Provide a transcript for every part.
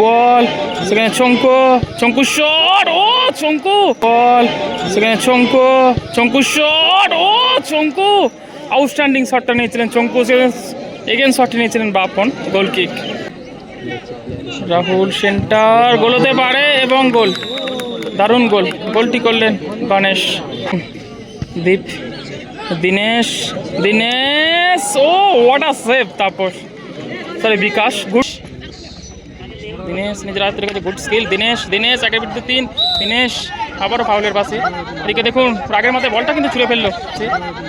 বল, সেখানে চঙ্কু চঙ্কু শট, ও চঙ্কু। বল, সেখানে চঙ্কু চঙ্কু শট, ও চঙ্কু। আউটস্ট্যান্ডিং শটটা নিয়েছিলেন চঙ্কু এগেন শটটা নিয়েছিলেন Bapan goal kick Rahul centre, goal হতে পারে এবং গোল। দারুণ গোল, গোলটি করলেন Ganesh. Deep, Dinesh Dinesh, oh what a save Tapas. Sorry Bikash, good. Dinesh নিজের আয়ত্তের কাছে গুড স্কিল দিনেশ দিনেশ একের বিরুদ্ধে তিন দিনেশ আবারও ফাউলের পাশে এদিকে দেখুন প্রাগের মাথায় বলটা কিন্তু ছুঁড়ে ফেলল।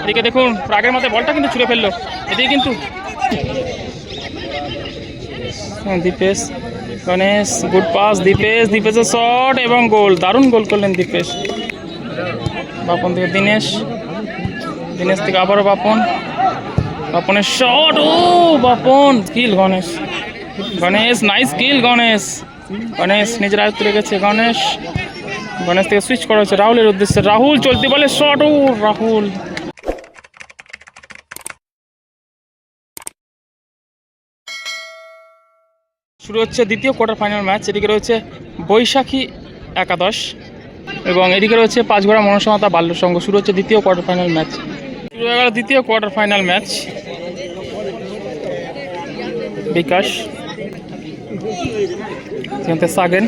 এদিকে দেখুন প্রাগের মাথায় বলটা কিন্তু ছুঁড়ে ফেলল। এদিকে কিন্তু হ্যাঁ, দীপেশ গণেশ গুড পাস দীপেশ দীপেশের শট এবং গোল দারুণ গোল করলেন দীপেশ। বাপন থেকে দিনেশ দিনেশ থেকে আবারও বাপন। বাপনের shot oh Bapan skill Ganesh. Ganesh nice skill Ganesh. Ganesh নিজের আয়ত্ত রেখেছে, গণেশ। গণেশ থেকে সুইচ করা হচ্ছে রাহুলের উদ্দেশ্যে। রাহুল চলতি বলে শট ও, রাহুল। শুরু হচ্ছে দ্বিতীয় কোয়ার্টার ফাইনাল ম্যাচ এদিকে রয়েছে বৈশাখী একাদশ এবং এদিকে রয়েছে পাঁচগড়া মনসমতা বাল্য সংঘ শুরু হচ্ছে দ্বিতীয় কোয়ার্টার ফাইনাল ম্যাচ শুরু হয়ে গেল দ্বিতীয় কোয়ার্টার ফাইনাল ম্যাচ বিকাশ। সেখান থেকে সাগেন।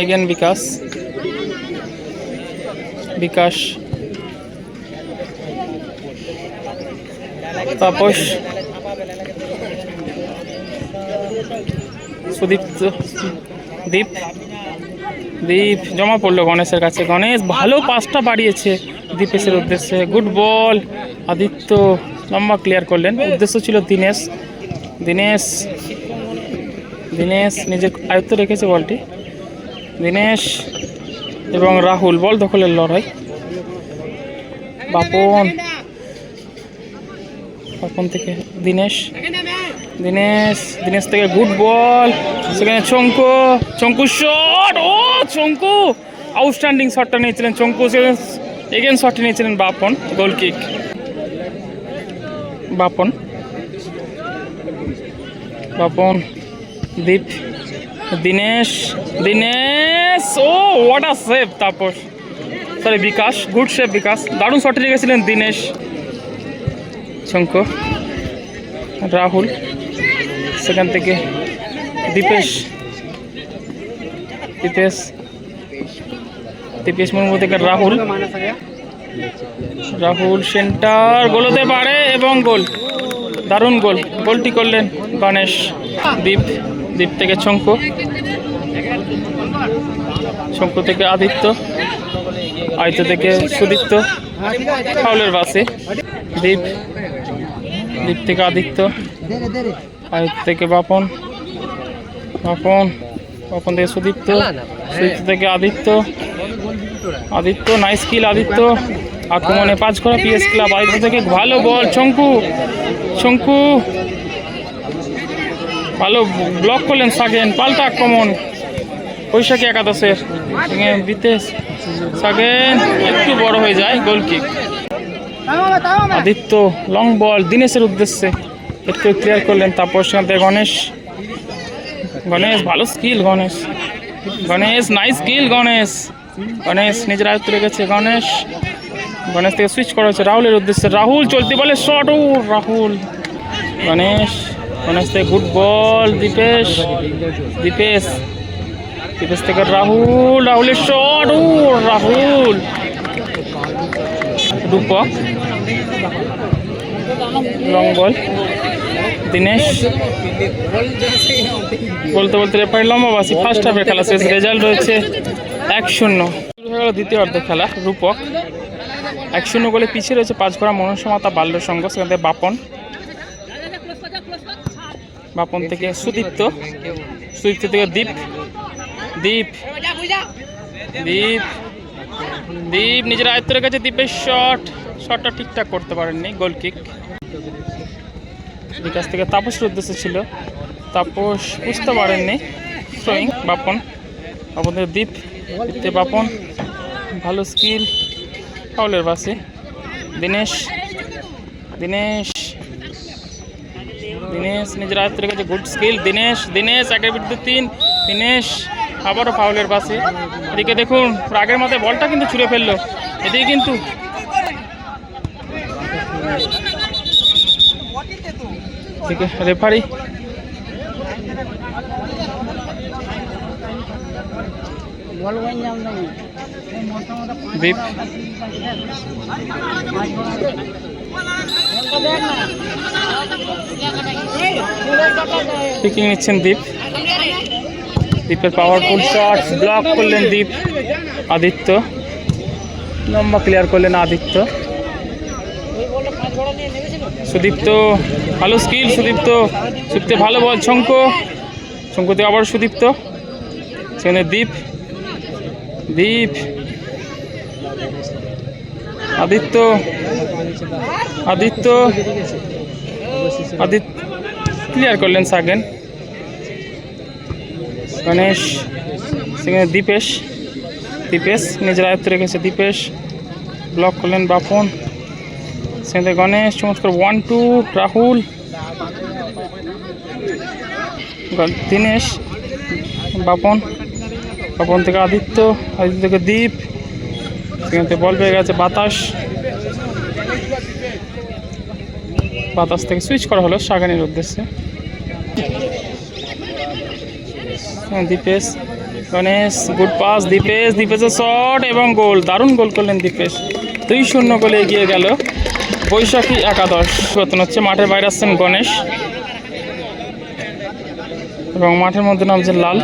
এগেন বিকাশ। বিকাশ। তাপস। সুদীপ্ত দীপ। দীপ, জমা পড়ল গণেশের কাছে। গণেশ, ভালো পাসটা বাড়িয়েছে দীপেশের উদ্দেশ্যে। গুড বল আদিত্য, লম্বা ক্লিয়ার করলেন। উদ্দেশ্য ছিল দিনেশ। দিনেশ দিনেশ নিজের আয়ত্ত রেখেছে বলটি। দিনেশ এবং রাহুল, বল দখলের লড়াই। বাপন। বাপন থেকে দিনেশ। দিনেশ দিনেশ থেকে গুড বল। সেখানে চঙ্কু চঙ্কু শট ও, চঙ্কু। আউটস্ট্যান্ডিং শটটা নিয়েছিলেন চঙ্কু। এগেন শটটা নিয়েছিলেন Bapan. Goal kick Bapan. Bapan, Deep, Dinesh Dinesh! Oh what a save Tapas. Sorry Bikash good save Bikash. দারুণ শটে রেখেছিলেন দিনেশ। শঙ্কু রাহুল সেখান থেকে দীপেশ। দীপেশ দীপেশ মুর্মু থেকে রাহুল। রাহুল সেন্টার গোল হতে পারে এবং গোল। দারুণ গোল। গোলটি করলেন গণেশ দীপ দীপ থেকে শঙ্কু। শঙ্কু থেকে আদিত্য আদিত্য থেকে সুদীপ্ত, ফাউলের বাসে। দীপ দীপ থেকে আদিত্য আদিত্য থেকে বাপন বাপন বাপন থেকে সুদীপ্ত সুদীপ্ত থেকে আদিত্য আদিত্য নাইস কিল আদিত্য। আক্রমণে পাঁচ করা পিএস ক্লাব আদিত্য থেকে। ভালো বল, শঙ্কু। শঙ্কু। ভালো ব্লক করলেন সাগেন। পাল্টা আক্রমণ। বৈশাখী একাদশের। বিতেশ সাগেন একটু বড় হয়ে যায় goal kick Aditya long ball দিনেশের উদ্দেশ্যে একটু ক্লিয়ার করলেন তারপর সেখান থেকে গণেশ। গণেশ, ভালো skill Ganesh. Ganesh nice skill Ganesh. Ganesh নিজের আয়ত্ত রেখেছে গণেশ। গণেশ থেকে সুইচ করা হচ্ছে রাহুলের উদ্দেশ্যে। রাহুল চলতি বলে শট ও রাহুল। গণেশ গণেশ থেকে গুড বল দীপেশ দীপেশ দীপেশ থেকে রাহুল, রাহুলের shot oh Rahul. Rupak long ball Dinesh. বলতে বলতে রেফারি লম্বাবাসী ফার্স্ট হাফের খেলা শেষ। রেজাল্ট রয়েছে এক শূন্য। দ্বিতীয় অর্ধের খেলা। রূপক। এক শূন্য গোলে পিছিয়ে রয়েছে পাঁচ ঘোড়া মনসমতা বাল্য সংঘ, সেখান থেকে বাপন। বাপন থেকে সুদীপ্ত। সুদীপ্ত থেকে দীপ। দীপ। দীপ। দীপ নিজের আয়ত্তের কাছে দীপের শট। শটটা ঠিকঠাক করতে পারেননি, গোল কিক। বিকাশ থেকে তাপসের উদ্দেশ্য ছিল। তাপস বুঝতে পারেননি। বাপন। বাপন থেকে দীপ বাপন। ভালো স্কিল ফাউলের বাসে। দিনেশ দিনেশ দিনেশ, নিজের আয়ত্তের কাছে গুড স্কিল দিনেশ দিনেশ, একের বিরুদ্ধে তিন। দিনেশ, আবারও ফাউলের পাশে এদিকে দেখুন, রাগের মাথায় বলটা কিন্তু ছুঁড়ে ফেলল। এদিকে কিন্তু রেফারি দীপ পিকিং নিচ্ছেন দীপ। দীপের পাওয়ারফুল শট ব্লক করলেন দীপ, আদিত্য। লম্বা ক্লিয়ার করলেন আদিত্য। সুদীপ্ত, ভালো স্কিল সুদীপ্ত। সুদীপ্ত ভালো বল শঙ্ক। শঙ্কুতে আবার সুদীপ্ত। সেখানে দীপ। দীপ। আদিত্য আদিত্য আদিত্য ক্লিয়ার করলেন সাগেন। গণেশ, সেখানে দীপেশ দীপেশ, নিজের আয়ত্ত রেখেছে দীপেশ। ব্লক করলেন বাপন। সেখানে গণেশ, চমৎকার ওয়ান টু রাহুল দীনেশ, বাপন। বাপন থেকে আদিত্য আদিত্য থেকে দীপ। সেখান বল পেয়ে গেছে বাতাস। বাতাস থেকে সুইচ করা হলো সাগানের উদ্দেশ্যে। হ্যাঁ, দীপেশ গণেশ গুড পাস দীপেশ দীপেশের শট এবং গোল দারুণ গোল করলেন দীপেশ। দুই শূন্য গোলে এগিয়ে গেল বৈশাখী একাদশ। বেতন হচ্ছে মাঠের বাইরে আসছেন গণেশ। এবং মাঠের মধ্যে নামছেন লাল।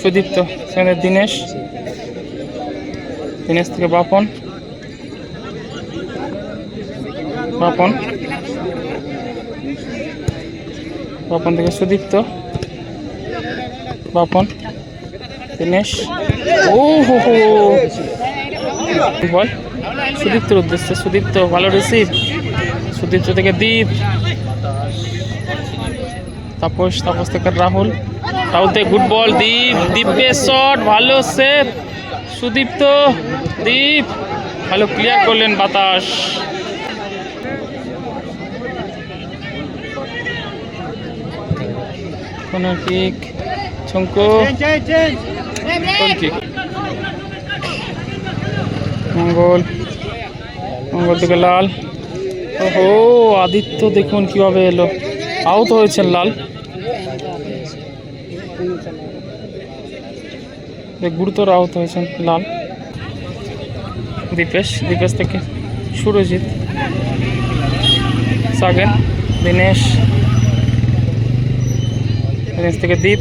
সুদীপ্ত সেখানে দীনেশ। দীনেশ থেকে বাপন। বাপন। বাপন থেকে সুদীপ্ত। বাপন। দীনেশ ও হো হো বল। সুদীপ্তর উদ্দেশ্যে। সুদীপ্ত, ভালো রিসিভ সুদীপ্ত থেকে দীপ। তাপস তাপস থেকে রাহুল। রাহুল থেকে গুড বল দীপ। দীপের শট ভালো সেভ সুদীপ্ত। দীপ। ভালো ক্লিয়ার করলেন বাতাস। Corner kick kick Mangal. Mangal থেকে লাল। ওহো, আদিত্য দেখুন কীভাবে এলো। আহত হয়েছেন লাল। গুরুতর আহত হয়েছেন লাল। দীপেশ দীপেশ থেকে সুরজিৎ সাগেন দিনেশ দিনেশ থেকে দীপ।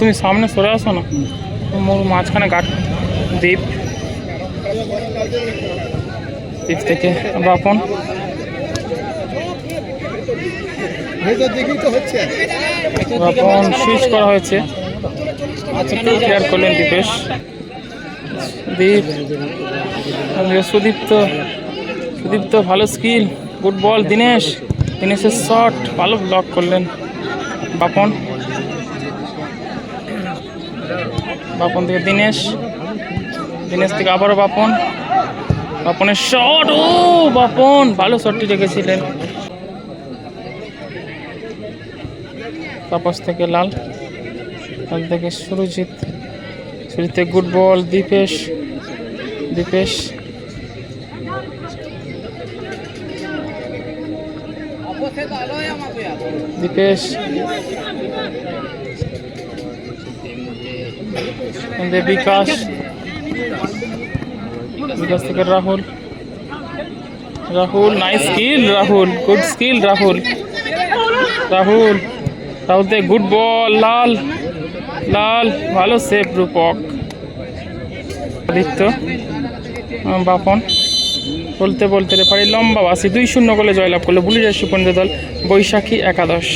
তুমি সামনে সরে আসো না? মোর মাঝখানে গাট দীপ। দীপ থেকে বাপন। বাপন সুইচ করা হয়েছে। ক্লিয়ার করলেন দীপেশ। সুদীপ্ত সুদীপ্ত ভালো স্কিল গুড বল দিনেশ, দিনেশের শট ভালো ব্লক করলেন বাপন। বাপন থেকে দীনেশ দীনেশ থেকে আবারও বাপন। বাপনের শট ও বাপন, ভালো শটটি রেখেছিলেন। তাপস থেকে লাল লাল থেকে সুরজিৎ। থেকে গুড বল দীপেশ। দীপেশ। দীপেশ বিকাশ। বিকাশ থেকে Rahul. Rahul nice skill Rahul. Good skill Rahul. Rahul Rahul good ball Lal. Lal, ভালো সেফ রূপক। আদিত্য বাপন। বলতে বলতে রেফারি লম্বা বাসি দুই শূন্য গোলে জয়লাভ করল বুলিরাজ সুপন্দ্র দল বৈশাখী একাদশ।